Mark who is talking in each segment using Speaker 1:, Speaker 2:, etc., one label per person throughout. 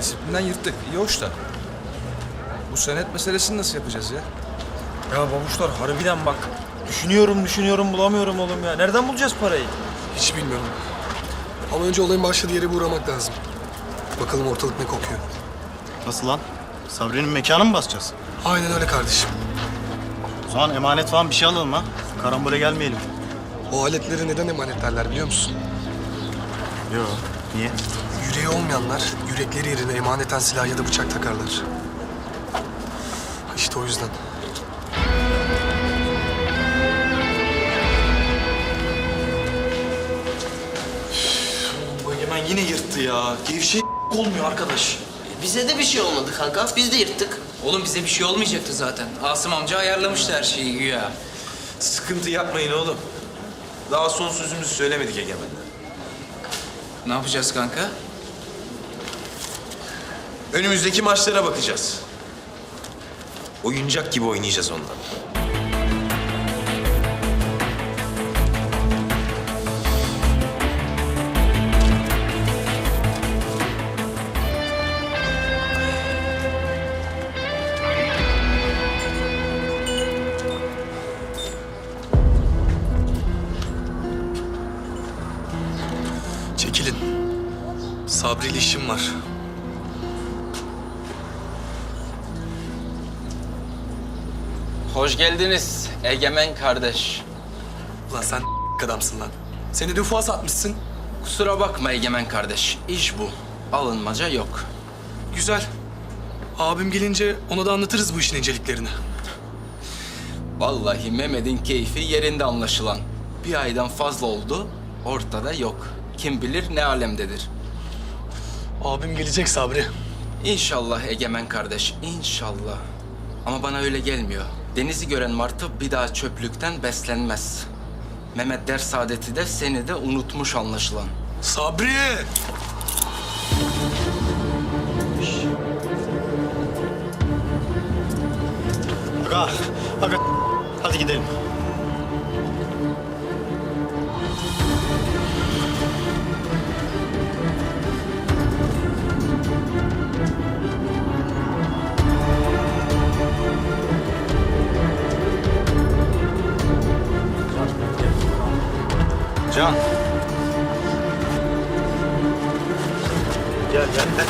Speaker 1: Disiplinden yırttık. İyi hoş da. Bu senet meselesini nasıl yapacağız ya?
Speaker 2: Ya babuşlar harbiden bak. Düşünüyorum düşünüyorum bulamıyorum oğlum ya. Nereden bulacağız parayı?
Speaker 3: Hiç bilmiyorum. Ama önce olayın başladığı yere bir uğramak lazım. Bakalım ortalık ne kokuyor.
Speaker 4: Nasıl lan? Sabri'nin mekanı mı basacağız?
Speaker 3: Aynen öyle kardeşim.
Speaker 4: O zaman emanet falan bir şey alalım ha. Karambole gelmeyelim.
Speaker 3: O aletleri neden emanet derler biliyor musun?
Speaker 4: Yok. Niye?
Speaker 3: Yüreği olmayanlar yürekleri yerine emaneten silah ya da bıçak takarlar. İşte o yüzden.
Speaker 2: Bu Egemen yine yırttı ya. Gevşek olmuyor arkadaş.
Speaker 5: Bize de bir şey olmadı kanka. Biz de yırttık.
Speaker 6: Oğlum bize bir şey olmayacaktı zaten. Asım amca ayarlamıştı her şeyi güya.
Speaker 2: Sıkıntı yapmayın oğlum. Daha son sözümüzü söylemedik Egemen'den.
Speaker 6: Ne yapacağız kanka?
Speaker 2: Önümüzdeki maçlara bakacağız. Oyuncak gibi oynayacağız ondan.
Speaker 3: Sabri'yle işim var.
Speaker 6: Hoş geldiniz Egemen kardeş.
Speaker 3: Ulan sen adamsın lan. Seni de ufuğa satmışsın.
Speaker 6: Kusura bakma Egemen kardeş. İş bu. Alınmaca yok.
Speaker 3: Güzel. Abim gelince ona da anlatırız bu işin inceliklerini.
Speaker 6: Vallahi Mehmet'in keyfi yerinde anlaşılan. Bir aydan fazla oldu. Ortada yok. Kim bilir ne alemdedir.
Speaker 3: Abim gelecek Sabri.
Speaker 6: İnşallah Egemen kardeş, inşallah. Ama bana öyle gelmiyor. Denizi gören martı bir daha çöplükten beslenmez. Mehmet der saadeti de seni de unutmuş anlaşılan.
Speaker 3: Sabri!
Speaker 4: Aga, aga. Hadi gidelim. Can. Gel gel. gel.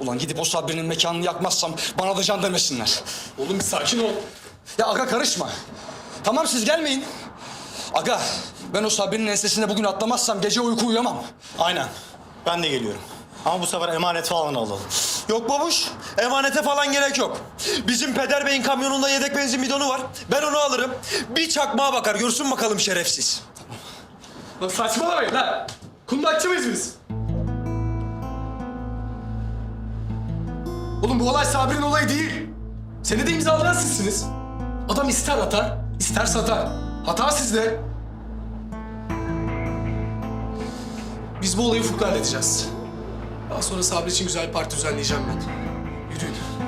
Speaker 7: Ulan gidip o Sabri'nin mekanını yakmazsam bana da can demesinler.
Speaker 3: Oğlum bir sakin ol.
Speaker 7: Ya aga karışma. Tamam siz gelmeyin. Aga ben o Sabri'nin ensesine bugün atlamazsam gece uyku uyuyamam.
Speaker 4: Aynen. Ben de geliyorum. Ama bu sefer emanet falan alalım.
Speaker 2: Yok babuş. Emanete falan gerek yok. Bizim Peder Bey'in kamyonunda yedek benzin bidonu var. Ben onu alırım. Bir çakmağa bakar. Görsün bakalım şerefsiz.
Speaker 3: Lan saçmalamayın lan. Kundakçı mıyız biz? Oğlum bu olay Sabri'nin olayı değil. Seni de imzalayan sizsiniz. Adam ister atar, ister satar. Hata sizde. Biz bu olayı Ufuk'la halledeceğiz. Daha sonra Sabri için güzel bir parti düzenleyeceğim ben. Yürüyün.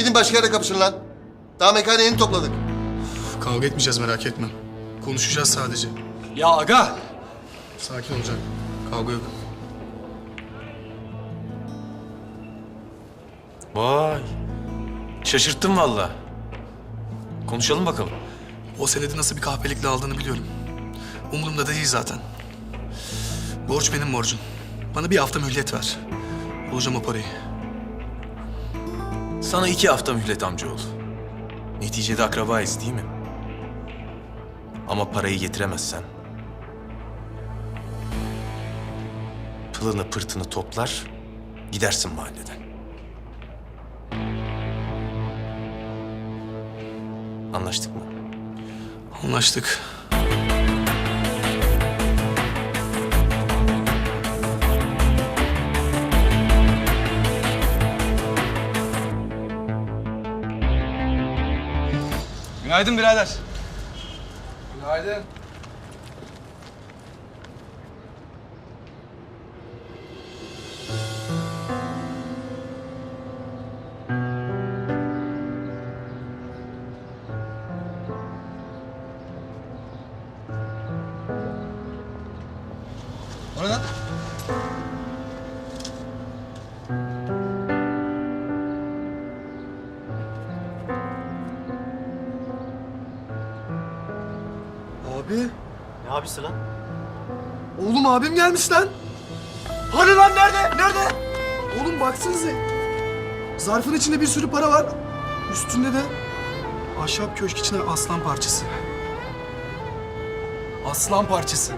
Speaker 8: Gidin başka yere kapışın lan. Daha mekanı yeni topladık.
Speaker 3: Kavga etmeyeceğiz merak etme. Konuşacağız sadece.
Speaker 7: Ya aga
Speaker 3: Sakin olacak. Kavga yok.
Speaker 2: Vay. Şaşırttın valla. Konuşalım bakalım.
Speaker 3: O senedi nasıl bir kahpelikle aldığını biliyorum. Umurumda değil zaten.
Speaker 9: Borç benim borcum. Bana bir hafta mühlet ver. Bulacağım o parayı.
Speaker 10: Sana iki hafta mühlet amcaoğlu. Neticede akrabayız değil mi? Ama parayı getiremezsen... Pılını pırtını toplar, gidersin mahalleden. Anlaştık mı?
Speaker 9: Anlaştık.
Speaker 1: Günaydın birader. Günaydın. O ne lan?
Speaker 4: Abisi lan?
Speaker 9: Oğlum abim gelmiş lan. Hani lan nerede? Nerede? Oğlum baksanıza. Zarfın içinde bir sürü para var. Üstünde de ahşap köşk içine aslan parçası. Aslan parçası.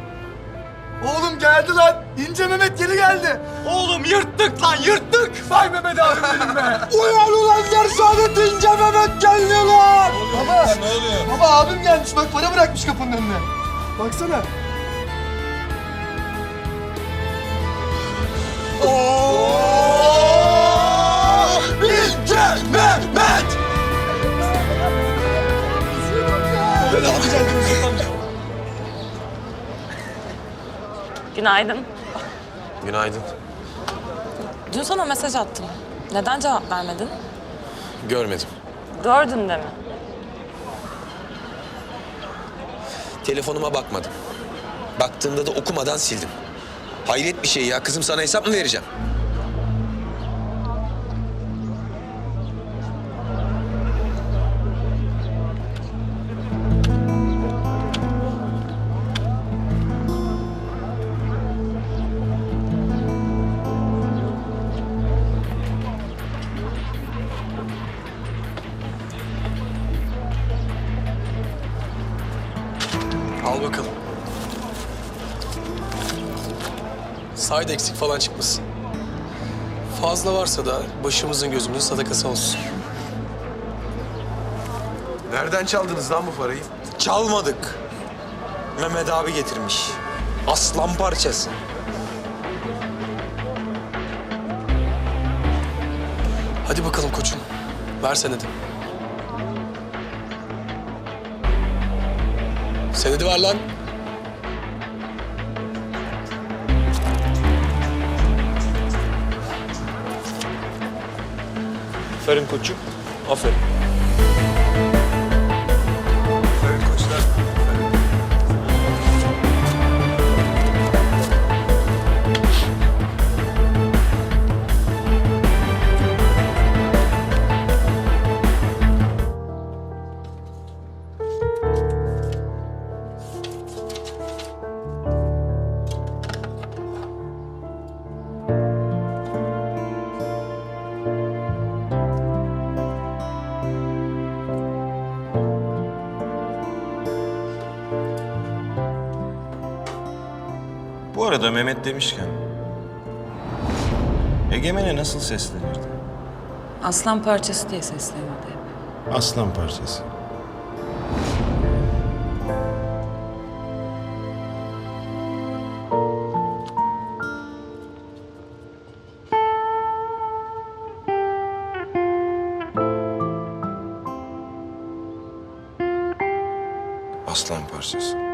Speaker 9: Oğlum geldi lan. İnce Mehmet geri geldi.
Speaker 2: Oğlum yırttık lan yırttık.
Speaker 9: Vay Mehmet abim benim be. Uyan ulan Zersaadet İnce Mehmet geldi lan. Baba. Ne oluyor? Baba abim gelmiş bak para bırakmış kapının önüne. Baksana.
Speaker 2: İnce Mehmet.
Speaker 11: Günaydın.
Speaker 10: Günaydın.
Speaker 11: Dün sana mesaj attım. Neden cevap vermedin?
Speaker 10: Görmedim.
Speaker 11: Gördün de mi?
Speaker 3: Telefonuma bakmadım. Baktığımda da okumadan sildim. Hayret bir şey ya. Kızım sana hesap mı vereceğim?
Speaker 9: Al bakalım. Sayda eksik falan çıkmasın. Fazla varsa da başımızın gözümüzün sadakası olsun.
Speaker 10: Nereden çaldınız lan bu parayı?
Speaker 2: Çalmadık. Mehmet abi getirmiş. Aslan parçası.
Speaker 9: Hadi bakalım koçum. Ver senedi. Senedi ver lan.
Speaker 2: Aferin koçum. Aferin.
Speaker 10: Arada Mehmet demişken... Egemen'e nasıl seslenirdi?
Speaker 11: Aslan parçası diye seslenirdi hep.
Speaker 10: Aslan parçası. Aslan parçası.